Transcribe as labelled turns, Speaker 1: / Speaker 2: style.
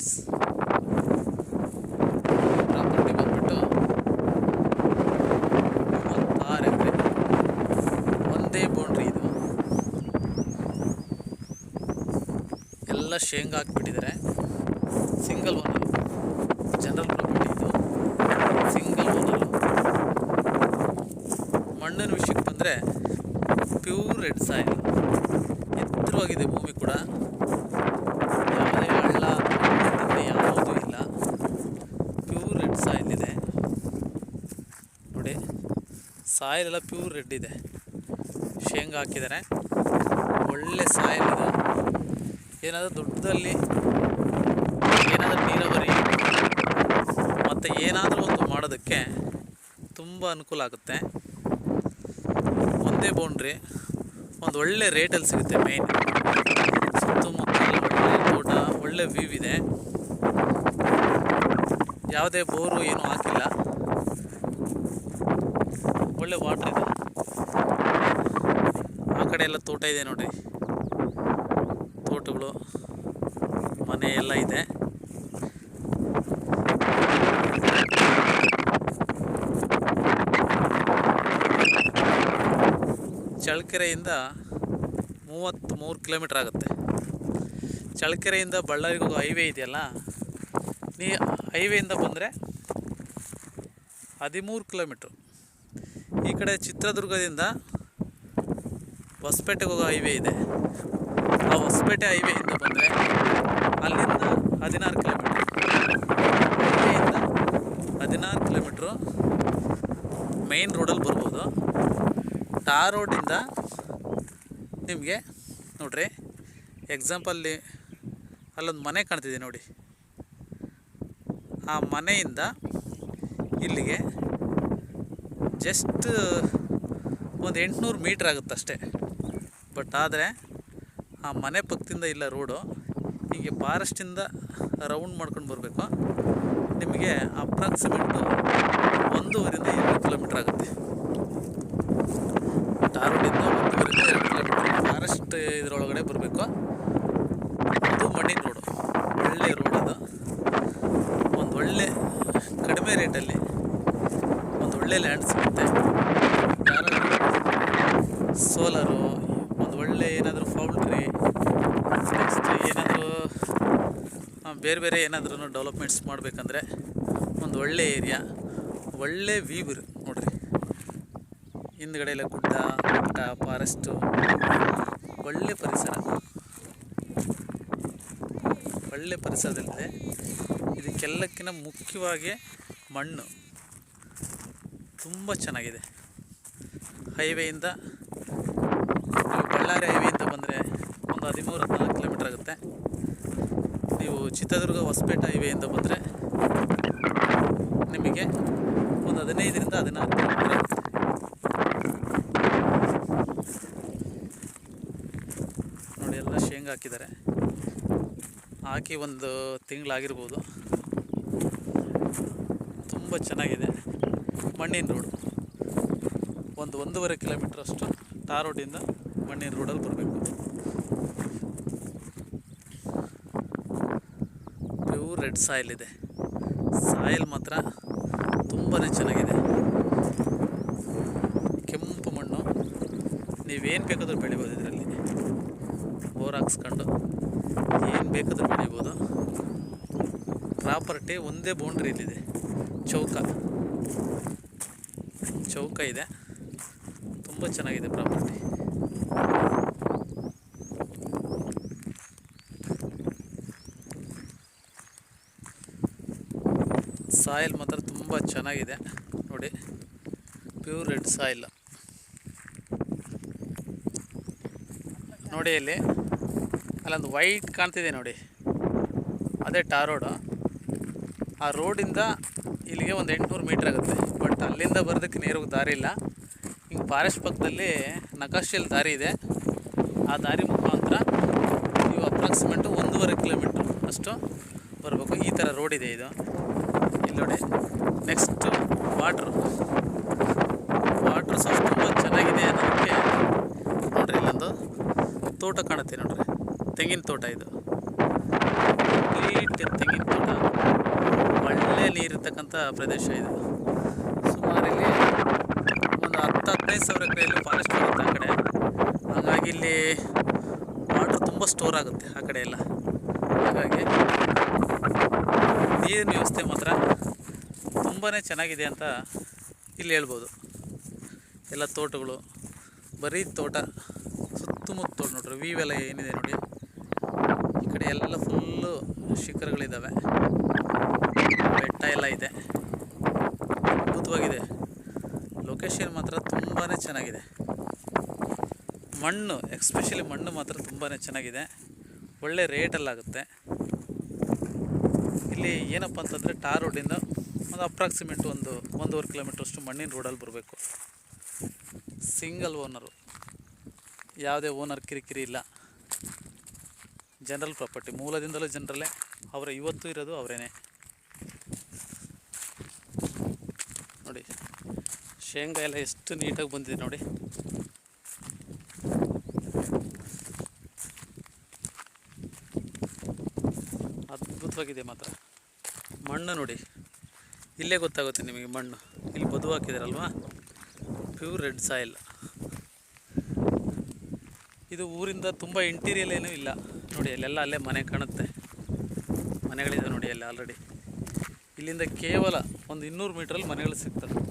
Speaker 1: Friends property ಬಂದ್ಬಿಟ್ಟು ಮೂವತ್ತಾರು ಒಂದೇ ಬೌಂಡ್ರಿ ಇದು. ಎಲ್ಲ ಶೇಂಗಾ ಹಾಕ್ಬಿಟ್ಟಿದ್ದಾರೆ. ಸಿಂಗಲ್ ಓನರ್ ಜನರಲ್ ಪ್ರಾಪರ್ಟಿ ಇದು ಸಿಂಗಲ್ ಓನರು ಮಣ್ಣಿನ ವಿಷಯಕ್ಕೆ ಬಂದರೆ ಪ್ಯೂರ್ ರೆಡ್ ಸಾಯಿಲ್ ಎತ್ತರವಾಗಿದೆ ಭೂಮಿ ಕೂಡ ಯಾವುದೇ ಹಳ್ಳ ತಿಂಡಿ ಯಾವುದೂ ಇಲ್ಲ ಪ್ಯೂರ್ ರೆಡ್ ಸಾಯಿಲ್ ಇದೆ ನೋಡಿ ಸಾಯಿಲ್ ಎಲ್ಲ ಪ್ಯೂರ್ ರೆಡ್ ಇದೆ. ಶೇಂಗಾ ಹಾಕಿದ್ದಾರೆ. ಒಳ್ಳೆ ಸಾಯಿಲ್ ಇದೆ. ಏನಾದರೂ ದೊಡ್ಡದಲ್ಲಿ ಏನಾದರೂ ನೀರಾವರಿ ಮತ್ತು ಏನಾದರೂ ಒಂದು ಮಾಡೋದಕ್ಕೆ ತುಂಬ ಅನುಕೂಲ ಆಗುತ್ತೆ. ಒಂದೇ ಬೌಂಡ್ರಿ ಒಂದು ಒಳ್ಳೆ ರೇಟಲ್ಲಿ ಸಿಗುತ್ತೆ ಮೇಯ್ನ್ ಸುತ್ತಮುತ್ತ ಒಳ್ಳೆ ತೋಟ, ಒಳ್ಳೆ ವ್ಯೂ ಇದೆ. ಯಾವುದೇ ಬೋರು ಏನೂ ಹಾಕಿಲ್ಲ. ಒಳ್ಳೆ ವಾಟರ್ ಇದೆ. ಆ ಕಡೆ ಎಲ್ಲ ತೋಟ ಇದೆ ನೋಡಿ. ತೋಟಗಳು, ಮನೆ ಎಲ್ಲ ಇದೆ. ಚಳ್ಳಕೆರೆಯಿಂದ ಮೂವತ್ತ್ಮೂರು ಕಿಲೋಮೀಟ್ರ್ ಆಗುತ್ತೆ. ಚಳ್ಳಕೆರೆಯಿಂದ ಬಳ್ಳಾರಿಗೆ ಹೋಗೋ ಹೈವೇ ಇದೆಯಲ್ಲ, ನೀ ಹೈವೇಯಿಂದ ಬಂದರೆ ಹದಿಮೂರು ಕಿಲೋಮೀಟ್ರು ಈ ಕಡೆ ಚಿತ್ರದುರ್ಗದಿಂದ ಹೊಸಪೇಟೆಗೆ ಹೋಗೋ ಹೈವೇ ಇದೆ. ಆ ಹೊಸಪೇಟೆ ಹೈವೇಯಿಂದ ಬಂದರೆ ಅಲ್ಲಿಂದ ಹದಿನಾರು ಕಿಲೋಮೀಟ್ರ್ ಹೈವೇಯಿಂದ ಹದಿನಾರು ಕಿಲೋಮೀಟ್ರು ಮೈನ್ ರೋಡಲ್ಲಿ ಬರ್ಬೋದು. ಟಾರ್ ರೋಡಿಂದ ನಿಮಗೆ ನೋಡ್ರಿ ಎಕ್ಸಾಂಪಲ್ಲಿ ಅಲ್ಲೊಂದು ಮನೆ ಕಾಣ್ತಿದೆ ನೋಡಿ. ಆ ಮನೆಯಿಂದ ಇಲ್ಲಿಗೆ ಜಸ್ಟ್ ಒಂದು ಎಂಟುನೂರು ಮೀಟ್ರ್ ಆಗುತ್ತೆ ಅಷ್ಟೇ. ಬಟ್ ಆದರೆ, ಆ ಮನೆ ಪಕ್ಕದಿಂದ ಇಲ್ಲ ರೋಡು ಹೀಗೆ ಫಾರೆಸ್ಟಿಂದ ರೌಂಡ್ ಮಾಡ್ಕೊಂಡು ಬರಬೇಕು. ನಿಮಗೆ ಅಪ್ರಾಕ್ಸಿಮೇಟ್ ಒಂದೂವರಿಂದ ಎರಡು ಕಿಲೋಮೀಟ್ರ್ ಆಗುತ್ತೆ. ಆ ರೋಡಿಂದ ಒಂದೂವರೆಯಿಂದ ಎರಡು ಕಿಲೋಮೀಟ್ರ್ ಫಾರೆಸ್ಟ್ ಇದರೊಳಗಡೆ ಬರಬೇಕು ಅದು ಮಣ್ಣಿನ ರೋಡು ಒಳ್ಳೆ ರೋಡ್ ಅದು ಒಂದು ಒಳ್ಳೆ ಕಡಿಮೆ ರೇಟಲ್ಲಿ ಒಂದು ಒಳ್ಳೆ ಲ್ಯಾಂಡ್ ಸಿಗುತ್ತೆ ಸೋಲರು, ಒಂದು ಒಳ್ಳೆ ಏನಾದರೂ ಫೌಲ್ಟ್ರಿ, ನೆಕ್ಸ್ಟ್ ಏನಾದರೂ ಬೇರೆ ಬೇರೆ ಏನಾದ್ರೂ ಡೆವಲಪ್ಮೆಂಟ್ಸ್ ಮಾಡಬೇಕಂದ್ರೆ ಒಂದು ಒಳ್ಳೆ ಏರಿಯಾ, ಒಳ್ಳೆ ವ್ಯೂ ನೋಡ್ರಿ. ಹಿಂದ್ಗಡೆ ಎಲ್ಲ ಗುಡ್ಡ ಬೆಟ್ಟ ಫಾರೆಸ್ಟು ಒಳ್ಳೆ ಪರಿಸರ. ಒಳ್ಳೆ ಪರಿಸರದಲ್ಲಿದೆ. ಇದಕ್ಕೆಲ್ಲಕ್ಕಿಂತ ಮುಖ್ಯವಾಗಿ ಮಣ್ಣು. ತುಂಬ ಚೆನ್ನಾಗಿದೆ. ಹೈವೇಯಿಂದ ನೀವು ಬಳ್ಳಾರಿ ಹೈವೇಯಿಂದ ಬಂದರೆ ಒಂದು ಹದಿಮೂರು ಹದಿನಾಲ್ಕು ಕಿಲೋಮೀಟ್ರ್ ಆಗುತ್ತೆ. ನೀವು ಚಿತ್ರದುರ್ಗ ಹೊಸಪೇಟೆ ಹೈವೇಯಿಂದ ಬಂದರೆ ನಿಮಗೆ ಒಂದು ಹದಿನೈದರಿಂದ ಹದಿನಾರು ಕಿಲೋಮೀಟ್ರ್ ನೋಡಿ, ಎಲ್ಲ ಶೇಂಗಾ ಹಾಕಿದ್ದಾರೆ. ಹಾಕಿ ಒಂದು ತಿಂಗಳಾಗಿರ್ಬೋದು. ತುಂಬ ಚೆನ್ನಾಗಿದೆ. ಮಣ್ಣಿನ ರೋಡ್. ಒಂದು ಒಂದೂವರೆ ಕಿಲೋಮೀಟ್ರ್ ಅಷ್ಟು ಟಾರ್ ರೋಡಿಂದ ಮಣ್ಣಿನ ರೋಡಲ್ಲಿ ಬರಬೇಕು. ಪ್ಯೂರ್ ರೆಡ್ ಸಾಯಿಲ್ ಇದೆ. ಸಾಯಿಲ್ ಮಾತ್ರ ತುಂಬಾ ಚೆನ್ನಾಗಿದೆ. ಕೆಂಪು ಮಣ್ಣು. ನೀವೇನು ಬೇಕಾದರೂ ಬೆಳಿಬೋದು ಇದರಲ್ಲಿ. ಬೋರ್ ಹಾಕ್ಸ್ಕೊಂಡು ಏನು ಬೇಕಾದರೂ ಬೆಳಿಬೋದು. ಪ್ರಾಪರ್ಟಿ ಒಂದೇ ಬೌಂಡ್ರಿ ಇಲ್ಲಿದೆ ಚೌಕ. ಚೌಕ ಇದೆ. ತುಂಬ ಚೆನ್ನಾಗಿದೆ ಪ್ರಾಪರ್ಟಿ. ಸಾಯಿಲ್ ಮಾತ್ರ ತುಂಬ ಚೆನ್ನಾಗಿದೆ. ನೋಡಿ, ಪ್ಯೂರ್ ರೆಡ್ ಸಾಯಿಲ್. ನೋಡಿ ಇಲ್ಲಿ, ಅಲ್ಲೊಂದು ವೈಟ್ ಕಾಣ್ತಿದೆ ನೋಡಿ. ಅದೇ ಟಾರ್ ಆ ರೋಡಿಂದ ಇಲ್ಲಿಗೆ ಒಂದು ಎಂಟುನೂರು ಮೀಟ್ರ್ ಆಗುತ್ತೆ. ಬಟ್ ಅಲ್ಲಿಂದ ಬರೋದಕ್ಕೆ ನೇರವಾಗಿ ದಾರಿ ಇಲ್ಲ. ಹಿಂಗೆ ಫಾರೆಸ್ಟ್ ಪಕ್ಕದಲ್ಲಿ ನಕಾಶಿಯಲ್ಲಿ ದಾರಿ ಇದೆ. ಆ ದಾರಿ ಮುಖಾಂತರ ನೀವು ಅಪ್ರಾಕ್ಸಿಮೇಟು ಒಂದೂವರೆ ಕಿಲೋಮೀಟ್ರ್ ಅಷ್ಟು ಬರಬೇಕು. ಈ ಥರ ರೋಡ್ ಇದೆ ಇದು. ಇಲ್ಲಿ ನೋಡಿ. ನೆಕ್ಸ್ಟ್ ವಾಟ್ರು ವಾಟ್ರ್ ಸಹ ತುಂಬ ಚೆನ್ನಾಗಿದೆ ಅನ್ನೋದಕ್ಕೆ ನೋಡ್ರಿ ಇಲ್ಲೊಂದು ತೋಟ ಕಾಣುತ್ತೆ ನೋಡ್ರಿ. ತೆಂಗಿನ ತೋಟ ಇದು. ಕಂಪ್ಲೀಟ್ ತೆಂಗಿನ ತೋಟ. ಒಳ್ಳೆ ನೀರಿರ್ತಕ್ಕಂಥ ಪ್ರದೇಶ ಇದು. ಸುಮಾರು ಇಲ್ಲಿ ಒಂದು ಹತ್ತು, ಹದಿನೈದು ಸಾವಿರ ಎಕರೆಯಲ್ಲಿ ಫಾರೆಸ್ಟ್ ಬರುತ್ತೆ ಆ ಕಡೆ. ಹಾಗಾಗಿ ಇಲ್ಲಿ ವಾಟ್ರ್ ತುಂಬ ಸ್ಟೋರ್ ಆಗುತ್ತೆ ಆ ಕಡೆ ಎಲ್ಲ. ಹಾಗಾಗಿ ನೀರಿನ ವ್ಯವಸ್ಥೆ ಮಾತ್ರ ತುಂಬಾ ಚೆನ್ನಾಗಿದೆ ಅಂತ ಇಲ್ಲಿ ಹೇಳ್ಬೋದು. ಎಲ್ಲ ತೋಟಗಳು, ಬರೀ ತೋಟ ಸುತ್ತಮುತ್ತ ತೋಟ ನೋಡ್ರಿ ವ್ಯೂ ಎಲ್ಲ ಏನಿದೆ ನೋಡಿ. ಈ ಕಡೆ ಎಲ್ಲ ಫುಲ್ಲು ಶಿಖರಗಳಿದ್ದಾವೆ. ಬೆಟ್ಟ ಎಲ್ಲ ಇದೆ. ಅದ್ಭುತವಾಗಿದೆ. ಲೊಕೇಶನ್ ಮಾತ್ರ ತುಂಬಾ ಚೆನ್ನಾಗಿದೆ. ಮಣ್ಣು ಎಕ್ಸ್ಪೆಷಲಿ ಮಣ್ಣು ಮಾತ್ರ ತುಂಬಾ ಚೆನ್ನಾಗಿದೆ. ಒಳ್ಳೆ ರೇಟಲ್ಲಾಗುತ್ತೆ ಇಲ್ಲಿ ಏನಪ್ಪ ಅಂತಂದರೆ ಟಾರ್ ರೋಡಿಂದ ಒಂದು ಅಪ್ರಾಕ್ಸಿಮೇಟ್ ಒಂದು ಒಂದೂವರೆ ಕಿಲೋಮೀಟ್ರ್ ಅಷ್ಟು ಮಣ್ಣಿನ ರೋಡಲ್ಲಿ ಬರಬೇಕು. ಸಿಂಗಲ್ ಓನರು ಯಾವುದೇ ಓನರ್ ಕಿರಿಕಿರಿ ಇಲ್ಲ. ಜನರಲ್ ಪ್ರಾಪರ್ಟಿ ಮೂಲದಿಂದಲೂ ಜನರಲ್ಲೇ. ಅವರ ಇವತ್ತು ಇರೋದು ಅವರೇನೆ ನೋಡಿ ಶೇಂಗಾ ಎಲ್ಲ ಎಷ್ಟು ನೀಟಾಗಿ ಬಂದಿದೆ ನೋಡಿ. ಅದ್ಭುತವಾಗಿದೆ ಮಾತ್ರ. ಮಣ್ಣು ನೋಡಿ. ಇಲ್ಲೇ ಗೊತ್ತಾಗುತ್ತೆ ನಿಮಗೆ ಮಣ್ಣು. ಇಲ್ಲಿ ಬದು ಹಾಕಿದಾರಲ್ವಾ? Pure red soil. ಇದು ಊರಿಂದ ತುಂಬ ಇಂಟೀರಿಯಲ್ ಏನೂ ಇಲ್ಲ. ನೋಡಿ, ಅಲ್ಲೆಲ್ಲ ಅಲ್ಲೇ ಮನೆ ಕಾಣುತ್ತೆ. ಮನೆಗಳಿದೆ ನೋಡಿ ಅಲ್ಲಿ ಆಲ್ರೆಡಿ. ಇಲ್ಲಿಂದ ಕೇವಲ ಒಂದು ಇನ್ನೂರು ಮೀಟ್ರಲ್ಲಿ ಮನೆಗಳು ಸಿಗ್ತವೆ.